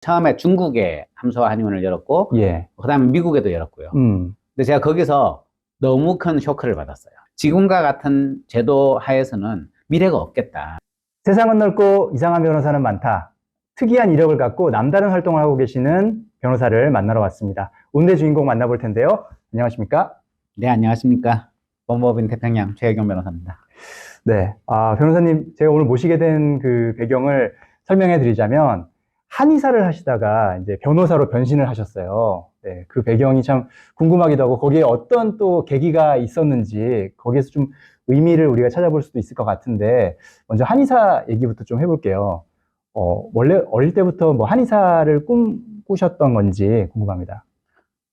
처음에 중국에 함소와 한의원을 열었고 예. 그다음에 미국에도 열었고요. 음. 근데 제가 거기서 너무 큰 쇼크를 받았어요. 지금과 같은 제도 하에서는 미래가 없겠다. 세상은 넓고 이상한 변호사는 많다. 특이한 이력을 갖고 남다른 활동을 하고 계시는 변호사를 만나러 왔습니다. 오늘의 주인공 만나볼 텐데요. 안녕하십니까? 네, 안녕하십니까. 법무법인 태평양 최혜경 변호사입니다. 네. 아, 변호사님, 제가 오늘 모시게 된 그 배경을 설명해 드리자면, 한의사를 하시다가 이제 변호사로 변신을 하셨어요. 네. 그 배경이 참 궁금하기도 하고, 거기에 어떤 또 계기가 있었는지, 거기에서 좀 의미를 우리가 찾아볼 수도 있을 것 같은데, 먼저 한의사 얘기부터 좀 해볼게요. 어, 원래 어릴 때부터 뭐 한의사를 꿈꾸셨던 건지 궁금합니다.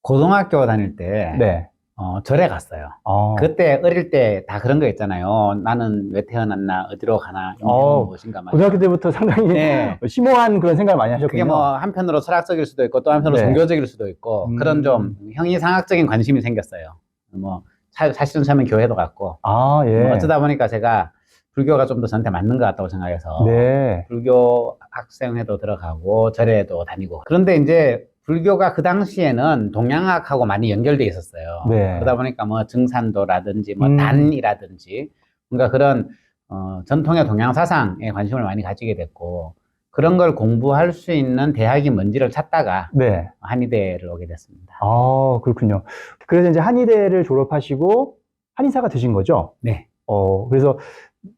고등학교 다닐 때 네. 어, 절에 갔어요. 어, 그때 어릴 때 다 그런 거 있잖아요. 나는 왜 태어났나, 어디로 가나, 어, 무엇인가 말이야. 고등학교 때부터 상당히 네. 심오한 그런 생각을 많이 하셨군요. 그게 뭐 한편으로 철학적일 수도 있고 또 한편으로 네. 종교적일 수도 있고 음. 그런 좀 형이상학적인 관심이 생겼어요. 뭐 사- 사실은 처음엔 교회도 갔고 아, 예. 뭐 어쩌다 보니까 제가 불교가 좀 더 저한테 맞는 것 같다고 생각해서 네. 불교 학생회도 들어가고 절에도 다니고 그런데 이제 불교가 그 당시에는 동양학하고 많이 연결돼 있었어요. 네. 그러다 보니까 뭐 증산도라든지 뭐 음. 단이라든지 뭔가 그런 어, 전통의 동양 사상에 관심을 많이 가지게 됐고 그런 걸 공부할 수 있는 대학이 뭔지를 찾다가 네. 한의대를 오게 됐습니다. 아, 그렇군요. 그래서 이제 한의대를 졸업하시고 한의사가 되신 거죠? 네. 어, 그래서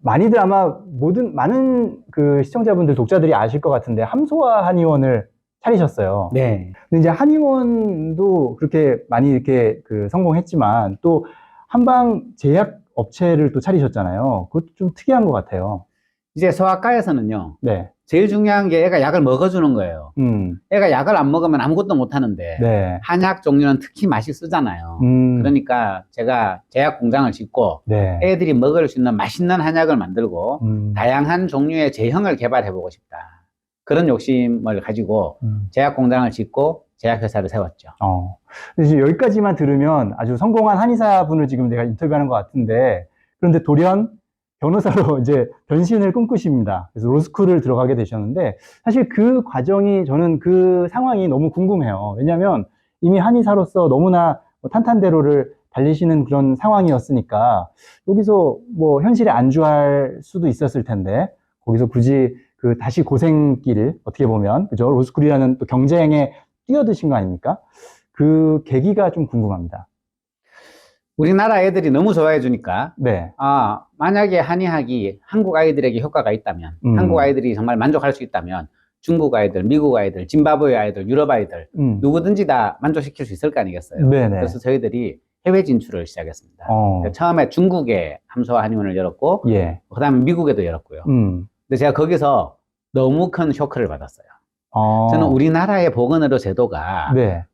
많이들 아마 모든, 많은 그 시청자분들, 독자들이 아실 것 같은데 함소와 한의원을 차리셨어요. 네. 근데 이제 한의원도 그렇게 많이 이렇게 그 성공했지만 또 한방 제약 업체를 또 차리셨잖아요. 그것도 좀 특이한 것 같아요. 이제 소아과에서는요. 네. 제일 중요한 게 애가 약을 먹어주는 거예요. 음, 애가 약을 안 먹으면 아무것도 못 하는데 네. 한약 종류는 특히 맛이 쓰잖아요. 음, 그러니까 제가 제약 공장을 짓고 네. 애들이 먹을 수 있는 맛있는 한약을 만들고 음, 다양한 종류의 제형을 개발해 보고 싶다. 그런 욕심을 가지고 음. 제약 공장을 짓고 제약 회사를 세웠죠. 어. 지금 여기까지만 들으면 아주 성공한 한의사분을 지금 내가 인터뷰하는 것 같은데, 그런데 돌연 변호사로 이제 변신을 꿈꾸십니다. 그래서 로스쿨을 들어가게 되셨는데, 사실 그 과정이 저는 그 상황이 너무 궁금해요. 왜냐하면 이미 한의사로서 너무나 뭐 탄탄대로를 달리시는 그런 상황이었으니까, 여기서 뭐 현실에 안주할 수도 있었을 텐데, 거기서 굳이 그 다시 고생길, 어떻게 보면, 그죠? 로스쿨이라는 또 경쟁에 뛰어드신 거 아닙니까? 그 계기가 좀 궁금합니다. 우리나라 애들이 너무 좋아해 주니까 네. 아, 만약에 한의학이 한국 아이들에게 효과가 있다면, 음. 한국 아이들이 정말 만족할 수 있다면 중국 아이들, 미국 아이들, 짐바브웨 아이들, 유럽 아이들 음. 누구든지 다 만족시킬 수 있을 거 아니겠어요? 네네. 그래서 저희들이 해외 진출을 시작했습니다. 어. 처음에 중국에 함소와 한의원을 열었고 예. 그다음에 미국에도 열었고요. 음. 근데 제가 거기서 너무 큰 쇼크를 받았어요. 어. 저는 우리나라의 보건의료 제도가 네.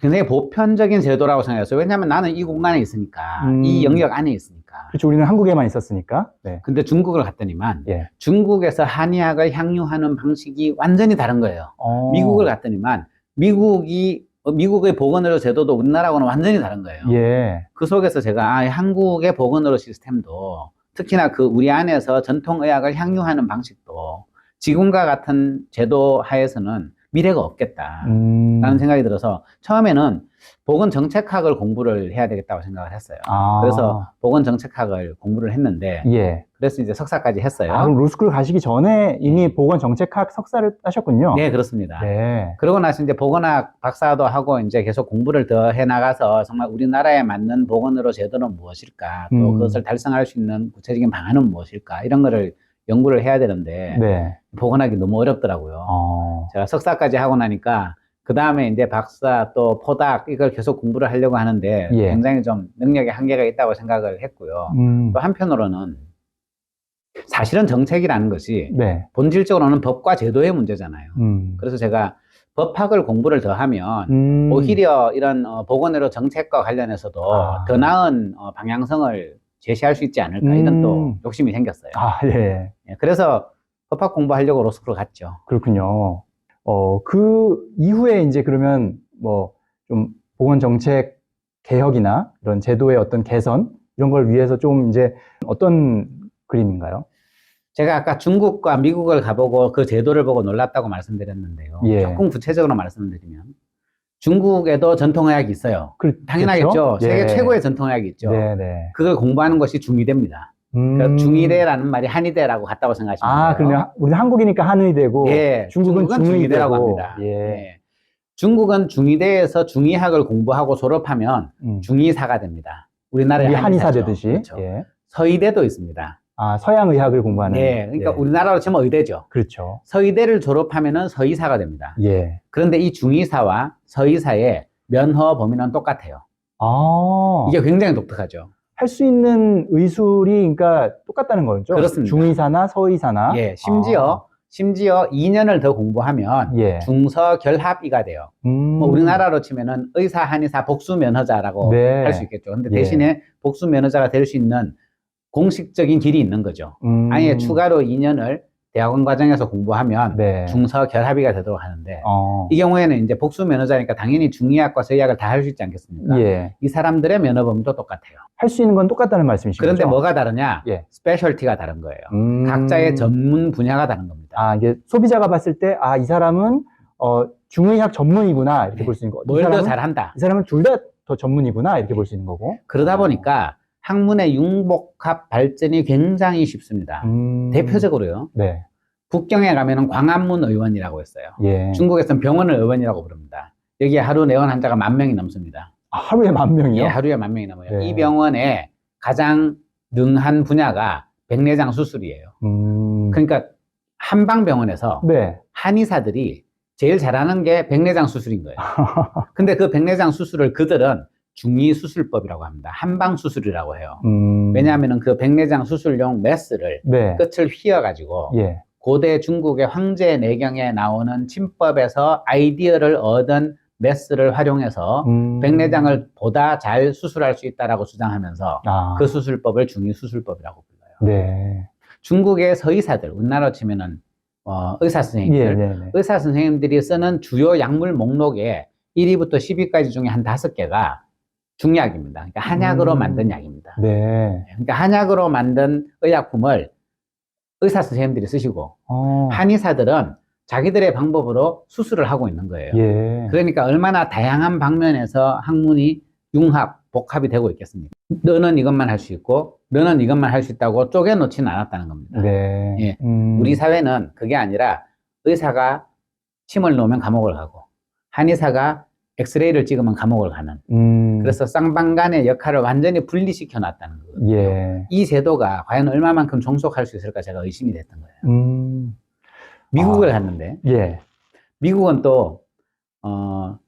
굉장히 보편적인 제도라고 생각했어요. 왜냐하면 나는 이 공간에 있으니까, 음. 이 영역 안에 있으니까. 그렇죠. 우리는 한국에만 있었으니까. 네. 근데 중국을 갔더니만 예. 중국에서 한의학을 향유하는 방식이 완전히 다른 거예요. 어. 미국을 갔더니만 미국이 어, 미국의 보건의료 제도도 우리나라하고는 완전히 다른 거예요. 예. 그 속에서 제가 아, 한국의 보건의료 시스템도 특히나 그 우리 안에서 전통의학을 향유하는 방식도 지금과 같은 제도 하에서는 미래가 없겠다. 음. 라는 생각이 들어서 처음에는 보건 정책학을 공부를 해야 되겠다고 생각을 했어요. 아. 그래서 보건 정책학을 공부를 했는데 예. 그래서 이제 석사까지 했어요. 아, 그럼 로스쿨 가시기 전에 이미 보건 정책학 석사를 따셨군요. 네, 그렇습니다. 네. 그러고 나서 이제 보건학 박사도 하고 이제 계속 공부를 더 해 나가서 정말 우리나라에 맞는 보건의료 제도는 무엇일까 또 음. 그것을 달성할 수 있는 구체적인 방안은 무엇일까 이런 거를 연구를 해야 되는데 네. 보건학이 너무 어렵더라고요. 어. 제가 석사까지 하고 나니까 그 다음에 이제 박사 또 포닥 이걸 계속 공부를 하려고 하는데 예. 굉장히 좀 능력에 한계가 있다고 생각을 했고요. 음. 또 한편으로는 사실은 정책이라는 것이 네. 본질적으로는 법과 제도의 문제잖아요. 음. 그래서 제가 법학을 공부를 더 하면 음. 오히려 이런 어, 보건의료 정책과 관련해서도 아. 더 나은 어, 방향성을 제시할 수 있지 않을까 이런 또 음. 욕심이 생겼어요. 아, 예. 예, 그래서 법학 공부하려고 로스쿨을 갔죠. 그렇군요. 어, 그 이후에 이제 그러면 뭐 좀 보건 정책 개혁이나 이런 제도의 어떤 개선 이런 걸 위해서 좀 이제 어떤 그림인가요? 제가 아까 중국과 미국을 가보고 그 제도를 보고 놀랐다고 말씀드렸는데요. 예. 조금 구체적으로 말씀드리면 중국에도 전통의학이 있어요. 그, 당연하겠죠. 세계 예. 최고의 전통의학이 있죠. 네네. 그걸 공부하는 것이 중의대입니다. 그러니까 음. 중의대라는 말이 한의대라고 같다고 생각하시면 아, 돼요. 그러면 우리 한국이니까 한의대고 예, 중국은 중의대라고 중의대고. 합니다. 예. 예. 중국은 중의대에서 중의학을 공부하고 졸업하면 음. 중의사가 됩니다. 우리나라의 우리 한의사. 되듯이. 그렇죠. 예. 서의대도 있습니다. 아, 서양 의학을 공부하는. 예, 그러니까 예. 우리나라로 치면 의대죠. 그렇죠. 서의대를 졸업하면은 서의사가 됩니다. 예. 그런데 이 중의사와 서의사의 면허 범위는 똑같아요. 아. 이게 굉장히 독특하죠. 할 수 있는 의술이 그러니까 똑같다는 거죠. 그렇습니다. 중의사나 서의사나. 예, 심지어 심지어 2년을 더 공부하면 아. 예. 중서 결합이가 돼요. 음. 뭐 우리나라로 치면은 의사, 한의사, 복수 면허자라고 네. 할수 있겠죠. 근데 예. 대신에 복수 면허자가 될 수 있는 공식적인 길이 있는 거죠. 음. 아예 추가로 2년을 대학원 과정에서 공부하면 네. 중서 결합이가 되도록 하는데 어. 이 경우에는 이제 복수 면허자니까 당연히 중의학과 서의학을 다 할 수 있지 않겠습니까? 예. 이 사람들의 면허 범위도 똑같아요. 할 수 있는 건 똑같다는 말씀이신 그런데? 뭐가 다르냐? 예. 스페셜티가 다른 거예요. 음. 각자의 전문 분야가 다른 겁니다. 아, 이게 소비자가 봤을 때, 아, 이 사람은, 어, 중의학 전문이구나, 이렇게 네. 볼수 있는 거고. 이뭘더 사람은, 잘한다. 이 사람은 둘 다 더 전문이구나, 이렇게 볼 수 있는 거고. 그러다 보니까 학문의 융복합 발전이 굉장히 쉽습니다. 음. 대표적으로요. 네. 북경에 가면은 광안문 의원이라고 했어요. 예. 중국에서는 병원을 의원이라고 부릅니다. 여기에 하루 내원 환자가 만 명이 넘습니다. 아, 하루에 만 명이요? 예, 하루에 만 명이 넘어요. 네. 이 병원에 가장 능한 분야가 백내장 수술이에요. 음. 그러니까 한방병원에서 네. 한의사들이 제일 잘하는 게 백내장 수술인 거예요. 근데 그 백내장 수술을 그들은 중의 수술법이라고 합니다. 한방 수술이라고 해요. 음. 왜냐하면 그 백내장 수술용 메스를 네. 끝을 휘어가지고 예. 고대 중국의 황제 내경에 나오는 침법에서 아이디어를 얻은 메스를 활용해서 음. 백내장을 보다 잘 수술할 수 있다라고 주장하면서 아. 그 수술법을 중의 수술법이라고 불러요. 네. 중국의 서의사들, 우리나라로 치면은 어, 의사 선생님들, 예, 네, 네. 의사 선생님들이 쓰는 주요 약물 목록에 1위부터 10위까지 중에 한 다섯 개가 중약입니다. 그러니까 한약으로 음. 만든 약입니다. 네. 그러니까 한약으로 만든 의약품을 의사 선생님들이 쓰시고 어. 한의사들은 자기들의 방법으로 수술을 하고 있는 거예요. 예. 그러니까 얼마나 다양한 방면에서 학문이 융합, 복합이 되고 있겠습니까? 너는 이것만 할 수 있고, 너는 이것만 할 수 있다고 쪼개 놓지는 않았다는 겁니다. 네. 예. 음. 우리 사회는 그게 아니라 의사가 침을 놓으면 감옥을 가고, 한의사가 엑스레이를 찍으면 감옥을 가는. 음. 그래서 쌍방간의 역할을 완전히 분리시켜 놨다는 거예요. 예. 이 제도가 과연 얼마만큼 종속할 수 있을까 제가 의심이 됐던 거예요. 음. 미국을 아. 갔는데, 예. 미국은 또, 어,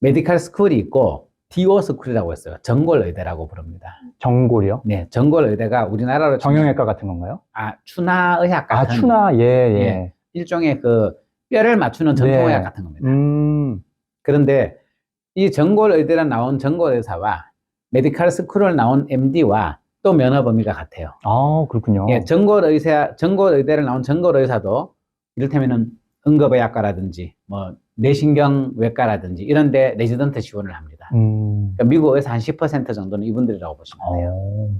메디칼 스쿨이 있고, DO 스쿨이라고 했어요. 전골의대라고 부릅니다. 정골이요? 네, 전골의대가 우리나라로 치면- 정형외과 같은 건가요? 아, 추나의학 아, 같은 추나, 예, 예. 예. 일종의 그 뼈를 맞추는 전통의학 네. 같은 겁니다. 음. 그런데 이 전골의대를 나온 전골의사와 메디칼 스쿨을 나온 MD와 또 면허 범위가 같아요. 아, 그렇군요. 예, 전골의사, 전골의대를 나온 전골의사도 이를테면은 응급의학과라든지 뭐 내신경외과라든지 이런 데 레지던트 지원을 합니다. 음. 그러니까 미국에서 한10% 정도는 이분들이라고 보시면 돼요. 어.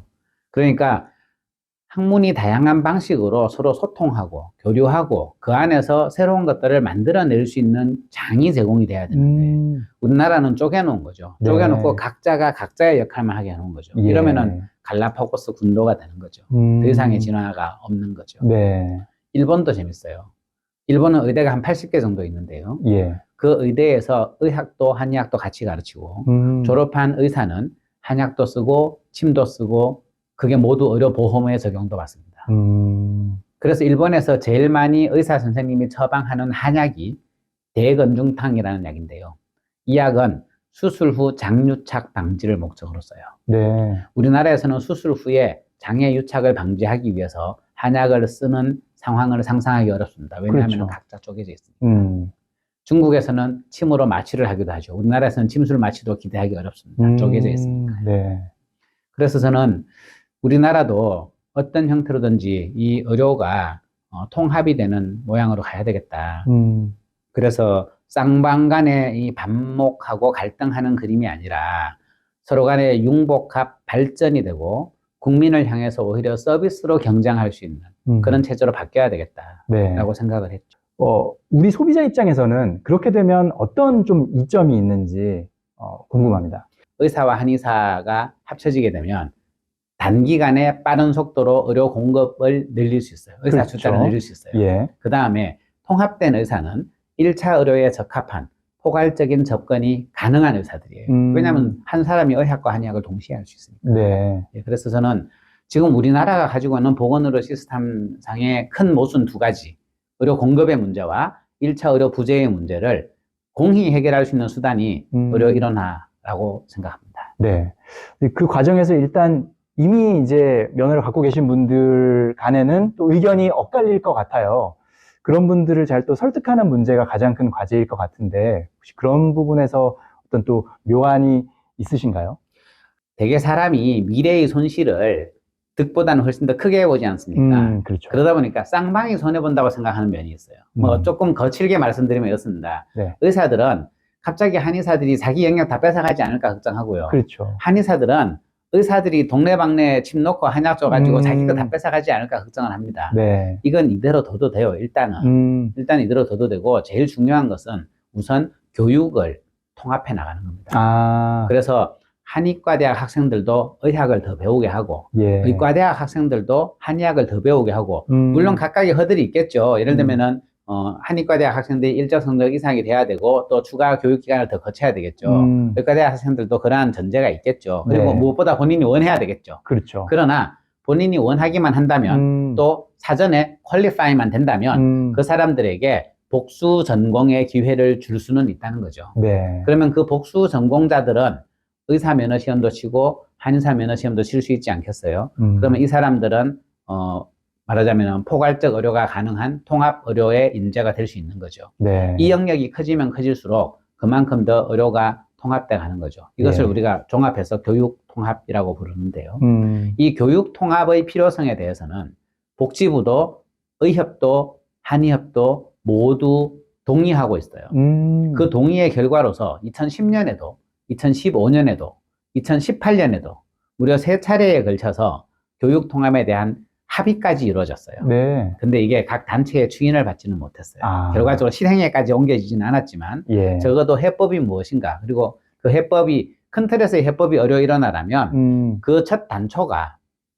그러니까 학문이 다양한 방식으로 서로 소통하고 교류하고 그 안에서 새로운 것들을 만들어낼 수 있는 장이 제공이 돼야 되는데 음. 우리나라는 쪼개놓은 거죠. 네. 쪼개놓고 각자가 각자의 역할만 하게 해놓은 거죠. 예. 이러면은 갈라파고스 군도가 되는 거죠. 음. 더 이상의 진화가 없는 거죠. 네. 일본도 재밌어요. 일본은 의대가 한 80개 정도 있는데요. 예. 그 의대에서 의학도 한의학도 같이 가르치고 음. 졸업한 의사는 한약도 쓰고 침도 쓰고 그게 모두 의료 보험에 적용도 받습니다. 음. 그래서 일본에서 제일 많이 의사 선생님이 처방하는 한약이 대건중탕이라는 약인데요. 이 약은 수술 후 장유착 방지를 목적으로 써요. 네. 우리나라에서는 수술 후에 장애 유착을 방지하기 위해서 한약을 쓰는 상황을 상상하기 어렵습니다. 왜냐하면 그렇죠. 각자 쪼개져 있습니다. 음. 중국에서는 침으로 마취를 하기도 하죠. 우리나라에서는 침술 마취도 기대하기 어렵습니다. 음. 쪼개져 있습니다. 네. 그래서 저는 우리나라도 어떤 형태로든지 이 의료가 어, 통합이 되는 모양으로 가야 되겠다. 음. 그래서 쌍방 간에 이 반목하고 갈등하는 그림이 아니라 서로 간에 융복합 발전이 되고 국민을 향해서 오히려 서비스로 경쟁할 수 있는 음. 그런 체제로 바뀌어야 되겠다라고 네. 생각을 했죠. 어, 우리 소비자 입장에서는 그렇게 되면 어떤 좀 이점이 있는지 어, 궁금합니다. 의사와 한의사가 합쳐지게 되면 단기간에 빠른 속도로 의료 공급을 늘릴 수 있어요. 의사 그렇죠. 숫자를 늘릴 수 있어요. 예. 그 다음에 통합된 의사는 1차 의료에 적합한 포괄적인 접근이 가능한 의사들이에요. 음. 왜냐하면 한 사람이 의학과 한의학을 동시에 할 수 있으니까. 네. 예, 그래서 저는 지금 우리나라가 가지고 있는 보건의료 시스템상의 큰 모순 두 가지, 의료 공급의 문제와 1차 의료 부재의 문제를 공히 해결할 수 있는 수단이 음. 의료 일원화라고 생각합니다. 네. 그 과정에서 일단 이미 이제 면허를 갖고 계신 분들 간에는 또 의견이 엇갈릴 것 같아요. 그런 분들을 잘 또 설득하는 문제가 가장 큰 과제일 것 같은데, 혹시 그런 부분에서 어떤 또 묘안이 있으신가요? 대개 사람이 미래의 손실을 득보다는 훨씬 더 크게 보지 않습니까? 음, 그렇죠. 그러다 보니까 쌍방이 손해본다고 생각하는 면이 있어요. 뭐 음. 조금 거칠게 말씀드리면 이렇습니다. 네. 의사들은 갑자기 한의사들이 자기 영역 다 뺏어가지 않을까 걱정하고요. 그렇죠. 한의사들은 의사들이 동네방네 침 놓고 한약 줘가지고 음. 자기 거다 뺏어가지 않을까 걱정을 합니다. 네. 이건 이대로 둬도 돼요, 일단은. 음, 일단 이대로 둬도 되고, 제일 중요한 것은 우선 교육을 통합해 나가는 겁니다. 아, 그래서 한의과대학 학생들도 의학을 더 배우게 하고, 예. 의과대학 학생들도 한의학을 더 배우게 하고, 음, 물론 각각의 허들이 있겠죠. 예를 음. 들면은, 어, 한의과대학 학생들이 일정 성적 이상이 돼야 되고, 또 추가 교육 기간을 더 거쳐야 되겠죠. 음, 의과대학 학생들도 그러한 전제가 있겠죠. 그리고 네. 무엇보다 본인이 원해야 되겠죠. 그렇죠. 그러나 본인이 원하기만 한다면 음, 또 사전에 퀄리파이만 된다면 음, 그 사람들에게 복수 전공의 기회를 줄 수는 있다는 거죠. 네. 그러면 그 복수 전공자들은 의사 면허 시험도 치고 한의사 면허 시험도 칠 수 있지 않겠어요? 음, 그러면 이 사람들은 어 말하자면 포괄적 의료가 가능한 통합 의료의 인재가 될 수 있는 거죠. 네. 이 영역이 커지면 커질수록 그만큼 더 의료가 통합돼 가는 거죠. 이것을 네. 우리가 종합해서 교육 통합이라고 부르는데요. 음, 이 교육 통합의 필요성에 대해서는 복지부도 의협도 한의협도 모두 동의하고 있어요. 음, 그 동의의 결과로서 2010년에도 2015년에도 2018년에도 무려 세 차례에 걸쳐서 교육 통합에 대한 합의까지 이루어졌어요. 네. 근데 이게 각 단체의 추인을 받지는 못했어요. 아. 결과적으로 실행에까지 옮겨지지는 않았지만 예. 적어도 해법이 무엇인가 그리고 그 해법이 큰 틀에서의 해법이 어려 일어나라면 음, 그첫 단초가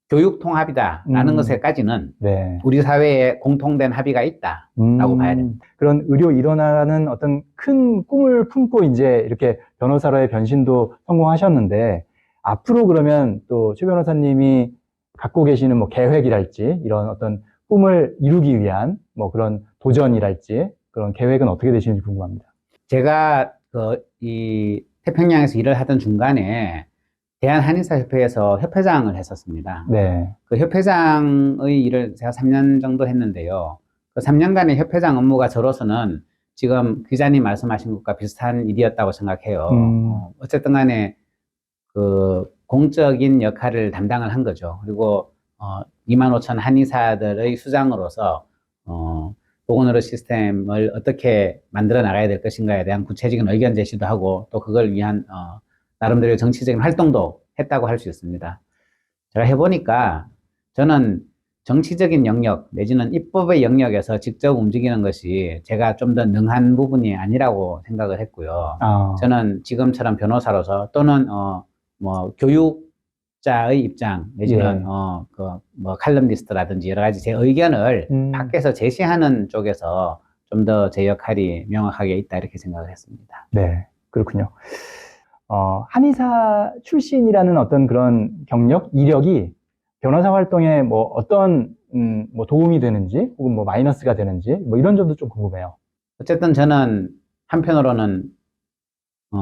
교육 통합이다라는 음. 것에까지는 네. 우리 사회에 공통된 합의가 있다. 라고 봐야 됩니다. 그런 의료 일원화라는 어떤 큰 꿈을 품고 이제 이렇게 변호사로의 변신도 성공하셨는데 앞으로 그러면 또 최 변호사님이 갖고 계시는 뭐 계획이랄지 이런 어떤 꿈을 이루기 위한 뭐 그런 도전이랄지 그런 계획은 어떻게 되시는지 궁금합니다. 제가 그 이 태평양에서 일을 하던 중간에 대한한의사협회에서 협회장을 했었습니다. 네. 그 협회장의 일을 제가 3년 정도 했는데요. 그 3년간의 협회장 업무가 저로서는 지금 기자님 말씀하신 것과 비슷한 일이었다고 생각해요. 음. 어, 어쨌든 간에 그 공적인 역할을 담당을 한 거죠. 그리고 어, 2만 5천 한의사들의 수장으로서 어, 보건의료 시스템을 어떻게 만들어 나가야 될 것인가에 대한 구체적인 의견 제시도 하고 또 그걸 위한 어, 나름대로 정치적인 활동도 했다고 할 수 있습니다. 제가 해보니까 저는 정치적인 영역 내지는 입법의 영역에서 직접 움직이는 것이 제가 좀 더 능한 부분이 아니라고 생각을 했고요. 아, 저는 지금처럼 변호사로서 또는 어 뭐 교육자의 입장 내지는 예. 어그뭐 칼럼니스트라든지 여러 가지 제 의견을 음. 밖에서 제시하는 쪽에서 좀 더 제 역할이 명확하게 있다 이렇게 생각을 했습니다. 네, 그렇군요. 어, 한의사 출신이라는 어떤 그런 경력, 이력이 변호사 활동에 뭐 어떤 음, 뭐 도움이 되는지 혹은 뭐 마이너스가 되는지 뭐 이런 점도 좀 궁금해요. 어쨌든 저는 한편으로는 어,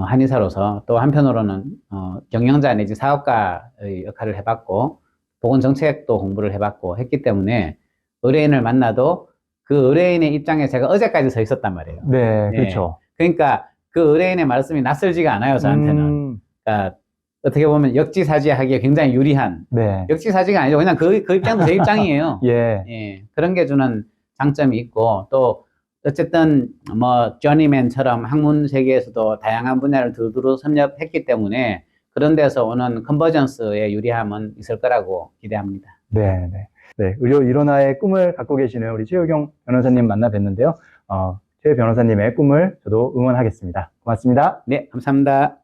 한의사로서 또 한편으로는 어, 경영자 내지 사업가의 역할을 해봤고 보건정책도 공부를 해봤고 했기 때문에 의뢰인을 만나도 그 의뢰인의 입장에 제가 어제까지 서 있었단 말이에요. 네, 네. 그렇죠. 그러니까 그 의뢰인의 말씀이 낯설지가 않아요 저한테는. 음, 그러니까 어떻게 보면 역지사지하기에 굉장히 유리한 네, 역지사지가 아니죠. 그냥 그, 그 입장도 제 입장이에요. 예, 예, 그런 게 주는 장점이 있고, 또, 어쨌든, 뭐, journeyman처럼 학문 세계에서도 다양한 분야를 두루두루 섭렵했기 때문에 그런 데서 오는 컨버전스의 유리함은 있을 거라고 기대합니다. 네, 네. 네, 의료 일원화의 꿈을 갖고 계시는 우리 최효경 변호사님 만나 뵀는데요. 어, 최 변호사님의 꿈을 저도 응원하겠습니다. 고맙습니다. 네, 감사합니다.